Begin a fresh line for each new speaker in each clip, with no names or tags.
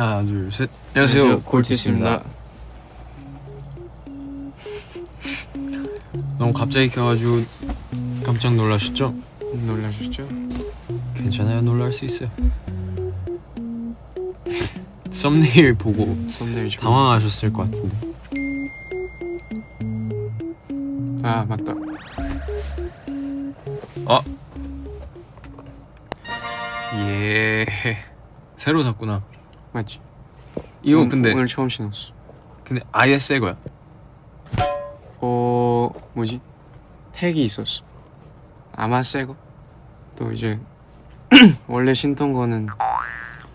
하나 둘 셋.
안녕하세요, 골티스입니다.
너무 갑자기 켜가지고 깜짝 놀라셨죠?
놀라셨죠?
괜찮아요 놀랄 수 있어요. 썸네일 보고
썸네일 좀.
당황하셨을 것 같은데.
아 맞다.
예. 새로 샀구나.
맞지.
이거
오늘-
근데
오늘 처음 신었어.
근데 아예 새 거야.
어 뭐지? 택이 있었어. 아마 새 거. 또 이제 원래 신던 거는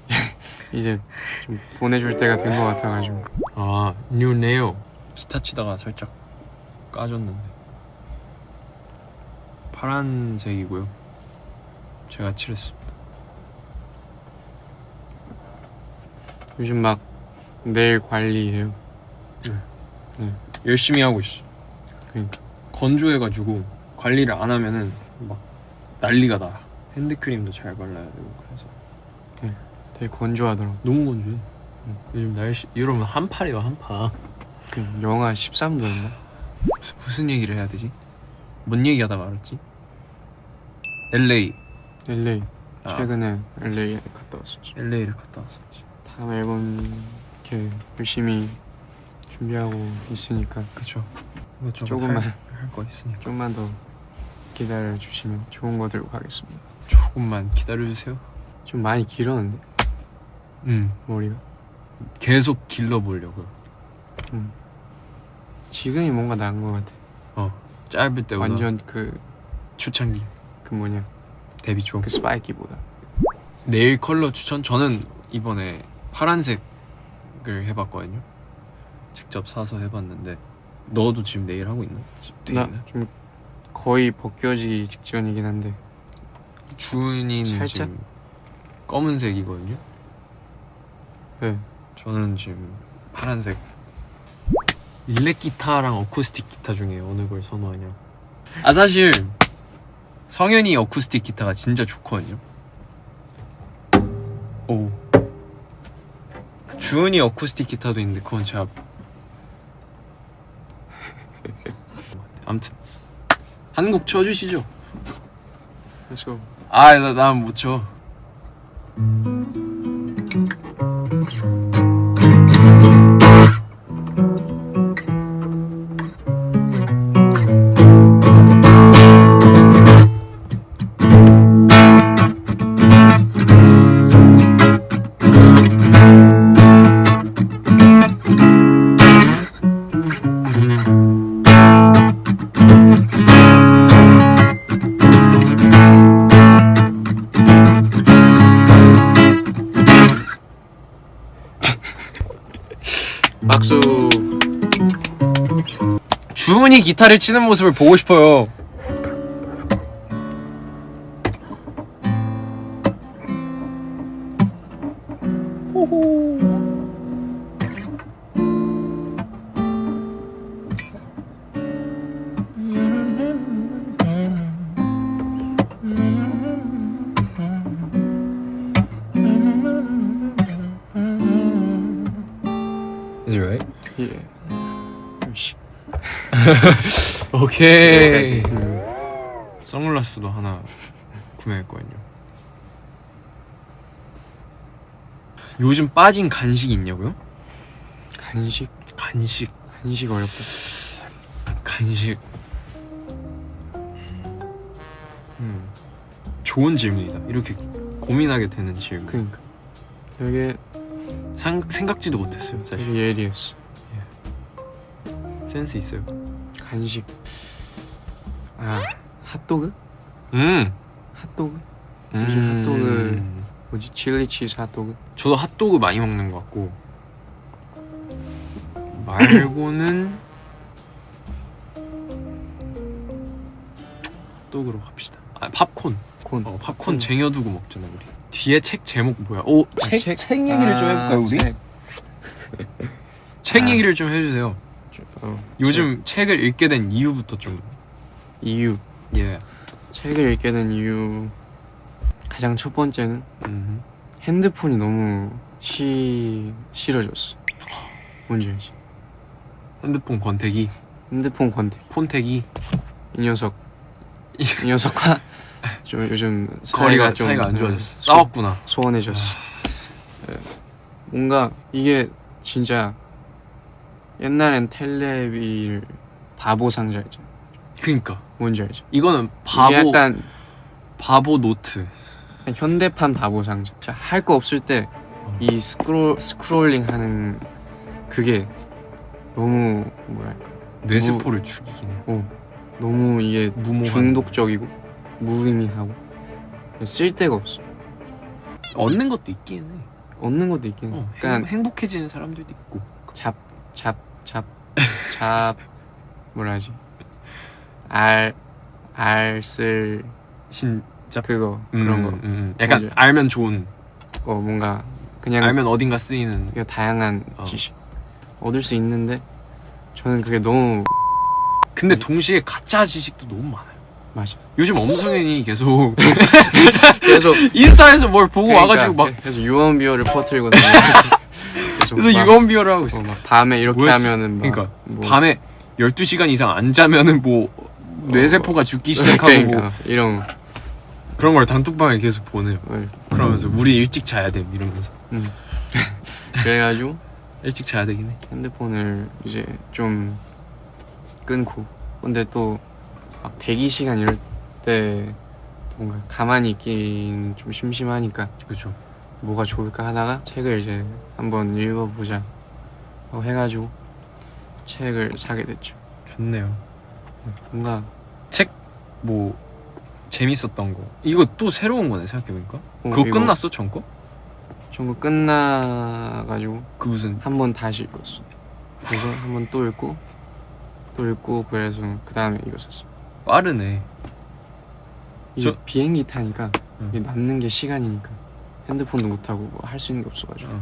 이제 좀 보내줄 때가 된 것 같아가지고.
아 뉴 네오. 기타 치다가 살짝 까졌는데. 파란색이고요. 제가 칠했습니다.
요즘 막 내일 관리해요.
열심히 하고 있어.
그러니까.
건조해가지고 관리를 안 하면은 막 난리가 나. 핸드크림도 잘 발라야 되고 그래서
되게 건조하더라고.
너무 건조해. 요즘 날씨 여러분 한파래요 한파.
그 영하 13도였나?
무슨, 무슨 얘기를 해야 되지? 뭔 얘기하다 말았지? LA.
LA.
아.
최근에 LA 갔다 왔었지.
LA를 갔다 왔었지.
다음 앨범 이렇게 열심히 준비하고 있으니까
그쵸.
조금만.
할거 있으니까
좀만 더 기다려 주시면 좋은 거 들고 가겠습니다.
조금만 기다려 주세요.
좀 많이 길었는데
음
머리가
계속 길러 보려고요.
지금이 뭔가 나은 것 같아.
짧을 때보다
완전 그,
초창기
그 뭐냐
데뷔 초.
그 스파이키보다
네일 컬러 추천 저는 이번에 파란색을 해봤거든요. 직접 사서 해봤는데 너도 지금 네일 하고 있나? 나?
좀 거의 벗겨지기 직전이긴 한데.
주은이는
살짝?
지금 검은색이거든요.
네.
저는 지금 파란색. 일렉 기타랑 어쿠스틱 기타 중에 어느 걸 선호하냐. 아 사실 성현이 어쿠스틱 기타가 진짜 좋거든요. 오 주은이 어쿠스틱 기타도 있는데 그건 제가 아무튼 한 곡 쳐주시죠.
그래서
아나난못 쳐 기타를 치는 모습을 보고 싶어요. 오케이.
여기까지. 음,
선글라스도 하나 구매했거든요. 요즘 빠진 간식 있냐고요?
간식
간식,
간식 어렵다
간식. 음, 좋은 질문이다. 이렇게 고민하게 되는 질문.
그러니까 되게
상, 생각지도 못했어요. 사실
되게 예리했어
센스 있어요.
간식 아 핫도그
음,
핫도그 요즘 핫도그 뭐지 칠리 치즈 핫도그
저도 핫도그 많이 먹는 것 같고 말고는 핫도그로 갑시다. 아 팝콘.
콘
어, 팝콘 쟁여두고 먹잖아 우리. 뒤에 책 제목 뭐야? 오,
아,
책,
책?
책, 얘기를 좀
아,
해볼까요 우리?
책.
책
아.
얘기를 좀 해주세요.
어,
요즘 책을 읽게 된 이유부터 좀.
책. 이유
예.
책을 읽게 된 이유 가장 첫 번째는
음.
핸드폰이 너무 시 싫어졌어. 뭔지 알지?
핸드폰 권태기,
핸드폰 권태.
폰태기
이 녀석 이 녀석과 좀 요즘
거리가
좀
사이가 안
어,
좋아졌어.
소-
싸웠구나.
소원해졌어. 예. 뭔가 이게 진짜 옛날엔 텔레비를 바보 상자 있잖아.
그니까
뭔지 알지?
이거는 바보
이게 약간
바보 노트.
현대판 바보 상자. 할 거 없을 때 이 스크롤 스크롤링 하는 그게 너무 뭐랄까
뇌세포를 죽이긴 해.
너무 이게
무모한.
중독적이고 무의미하고 쓸 데가 없어.
얻는 것도 있긴 해.
얻는 것도 있긴 해.
어,
그러니까
행, 복해지는 사람들도 있고.
잡, 잡, 잡, 잡, 뭐라 하지? 알, 알쓸
진짜
그거 그런 거.
음, 음. 약간
뭔지
알면 좋은.
어 뭔가 그냥
알면 어딘가 쓰이는.
다양한
어.
지식 얻을 수 있는데 저는 그게 너무
근데 동시에 가짜 지식도 너무 많아요.
맞아.
요즘 엄성현이 계속
그래서
인스타에서 뭘 보고
그러니까
와가지고 막
그래서 유언비어를 퍼뜨리고 계 속
그래서
막,
유언비어를 하고 있어.
어, 막 밤에 이렇게
뭐였지?
하면은 막
그러니까
뭐,
밤에 12시간 이상 안 자면은 뭐 뇌세포가 죽기 시작하고
그러니까
뭐
이런
그런 걸 단톡방에 계속 보내요.
걸
그러면서 우리 일찍 자야 돼 이러면서
그래가지고
일찍 자야 되긴 해.
핸드폰을 이제 좀 끊고 근데 또 막 대기 시간 이럴 때 뭔가 가만히 있긴 좀 심심하니까
그렇죠.
뭐가 좋을까 하다가 책을 이제 한번 읽어보자 하고 해가지고 책을 사게 됐죠
좋네요.
뭔가
뭐 재밌었던 거. 이거 또 새로운 거네 생각해보니까.
어,
그거
이거
끝났어 전 거?
전부 끝나가지고
그 무슨
한 번 다시 읽었어 그래서 한 번 또 읽고 또 읽고 그래서 그 다음에 읽었었어
빠르네.
이게
저-
비행기 타니까
응.
이게 남는 게 시간이니까 핸드폰도 못 하고 뭐할수 있는 게 없어가지고
어.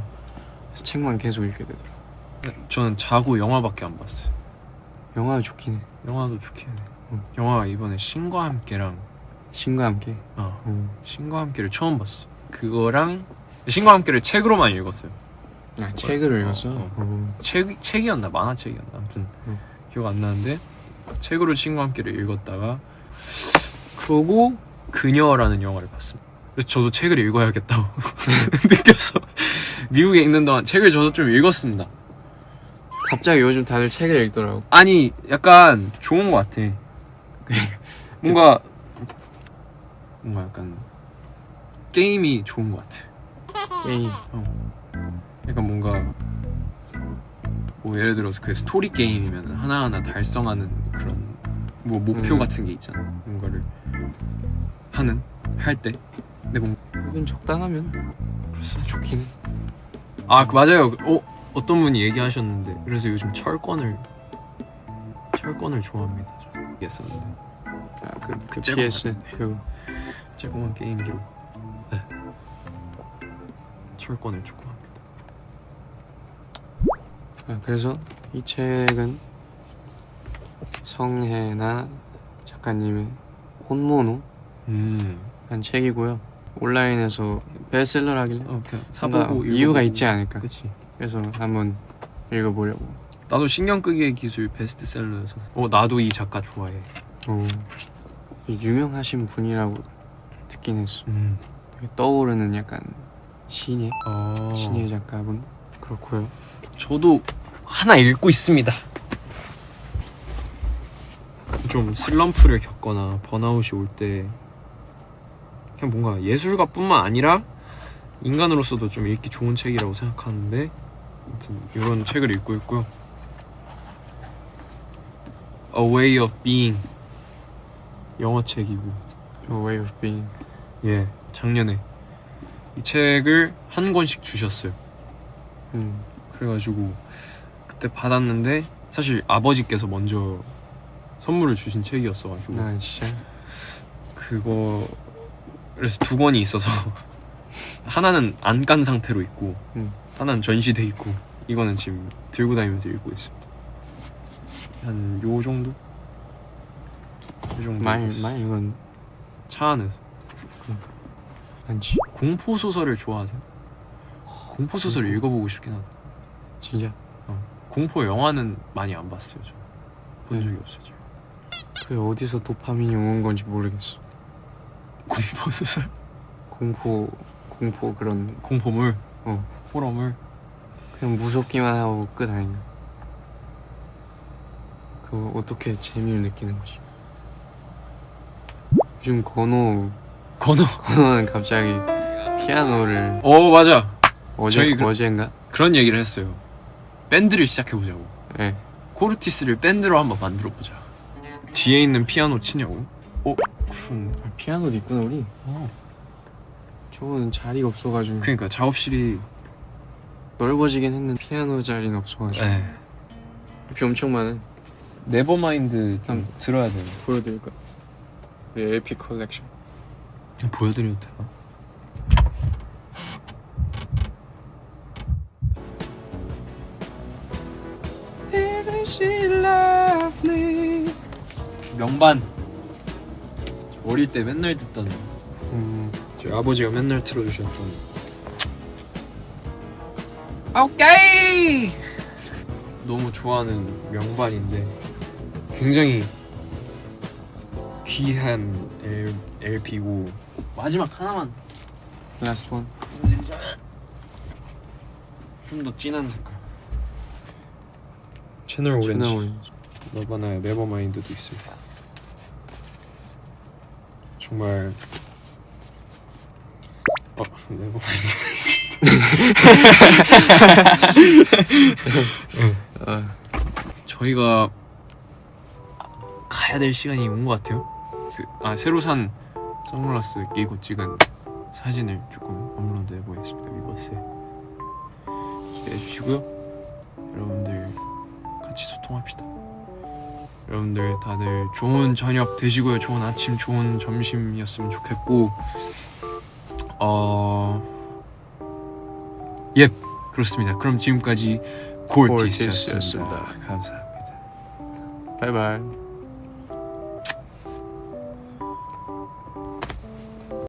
그래서 책만 계속 읽게 되더라.
저는 자고 영화밖에 안 봤어요.
영화가 좋긴 해.
영화도 좋긴 해.
응.
영화가 이번에 신과 함께랑
신과 함께.
어,
어.
신과 함께를 처음 봤어. 그거랑 신과 함께를 책으로만 읽었어요.
아 책을 읽었어.
어,
어.
책 책이었나 만화책이었나 아무튼
응.
기억 안 나는데 책으로 신과 함께를 읽었다가 그러고 그녀라는 영화를 봤습니다. 그래서 저도 책을 읽어야겠다고 느껴서 미국에 있는 동안 책을 저도 좀 읽었습니다.
갑자기 요즘 다들 책을 읽더라고.
아니 약간 좋은 것 같아. 뭔가 뭔가 약간 게임이 좋은 것 같아.
게임.
약간 뭔가 뭐 예를 들어서 그 스토리 게임이면 하나하나 달성하는 그런 뭐 목표
음.
같은 게 있잖아. 뭔가를 하는 할 때. 근데 뭔가
이건 적당하면 다 좋긴 해.
아, 그 맞아요. 어, 어떤 분이 얘기하셨는데 그래서 요즘 철권을 철권을 좋아합니다. 얘기했었는데
아 그 그
쬐고
PS 그
조그만 게임기로 네. 철권을 좋아합니다.
아, 그래서 이 책은 성혜나 작가님의 혼모노
음,
한 책이고요. 온라인에서 베스트셀러라길래
어, 사보고
이유가
읽어보고.
있지 않을까.
그치.
그래서 한번 읽어보려고.
나도 신경 끄기의 기술 베스트셀러여서 어 나도 이 작가 좋아해.
어, 이 유명하신 분이라고 듣긴 했어.
음.
떠오르는 약간 신예
어.
신예 작가분 그렇고요.
저도 하나 읽고 있습니다. 좀 슬럼프를 겪거나 번아웃이 올 때 그냥 뭔가 예술가뿐만 아니라 인간으로서도 좀 읽기 좋은 책이라고 생각하는데 아무튼 이런 책을 읽고 있고요. A Way of Being 영어 책이고
A Way of Being.
예 작년에 이 책을 한 권씩 주셨어요.
음,
그래가지고 그때 받았는데 사실 아버지께서 먼저 선물을 주신 책이었어가지고
나 진짜
그거 그래서 두 권이 있어서 하나는 안 깐 상태로 있고
음.
하나는 전시돼 있고 이거는 지금 들고 다니면서 읽고 있습니다. 한 요 정도? 요 정도
많이
읽었어요.
많이 이건
차 안에서
많지.
공포 소설을 좋아하세요? 공포 소설
공포.
읽어보고 싶긴 하다.
진짜
공포 영화는 많이 안 봤어요. 저. 본 적이
음.
없어요. 지금.
그 어디서 도파민이 온 건지 모르겠어.
공포 소설,
공포 공포 그런
공포물,
어.
호러물.
그냥 무섭기만 하고 끝 아닌가. 그 어떻게 재미를 느끼는 거지? 요즘 건호
건어.
건호는 갑자기 피아노를
어 맞아.
어제
저희 그-
어제인가?
그런 얘기를 했어요. 밴드를 시작해 보자고.
예.
코르티스를 밴드로 한번 만들어 보자. 뒤에 있는 피아노 치냐고? 어,
피아노도 있구나 우리.
어.
저거는 자리가 없어가지고
그러니까 작업실이
넓어지긴 했는데 피아노 자리는 없어가지고
네.
옆이 엄청 많은.
네버마인드 좀
음.
들어야 돼요.
보여드릴까? 우리 LP 컬렉션.
보여드려도 되나? Isn't she lovely? 명반 어릴 때 맨날 듣던
음,
저희 아버지가 맨날 틀어주셨던 오케이! 너무 좋아하는 명반인데 굉장히 귀한 L, LP고 마지막 하나만.
라스트 원.
좀더 진한 색깔. 채널 오렌지
채널 오렌지.
너바나의 네버마인드도 있습니다 정말 어 네버마인드도 있습니다
아,
저희가 가야 될 시간이 온 것 같아요. 세- 아 새로 산 선글라스 끼고 찍은 사진을 조금 업로드 해 보겠습니다. 위버스에 기대해 주시고요. 여러분들 같이 소통합시다. 여러분들 다들 좋은 저녁 되시고요. 좋은 아침, 좋은 점심이었으면 좋겠고 어... 예, 그렇습니다. 그럼 지금까지 골티스였습니다.
골티스였습니다.
감사합니다.
바이바이.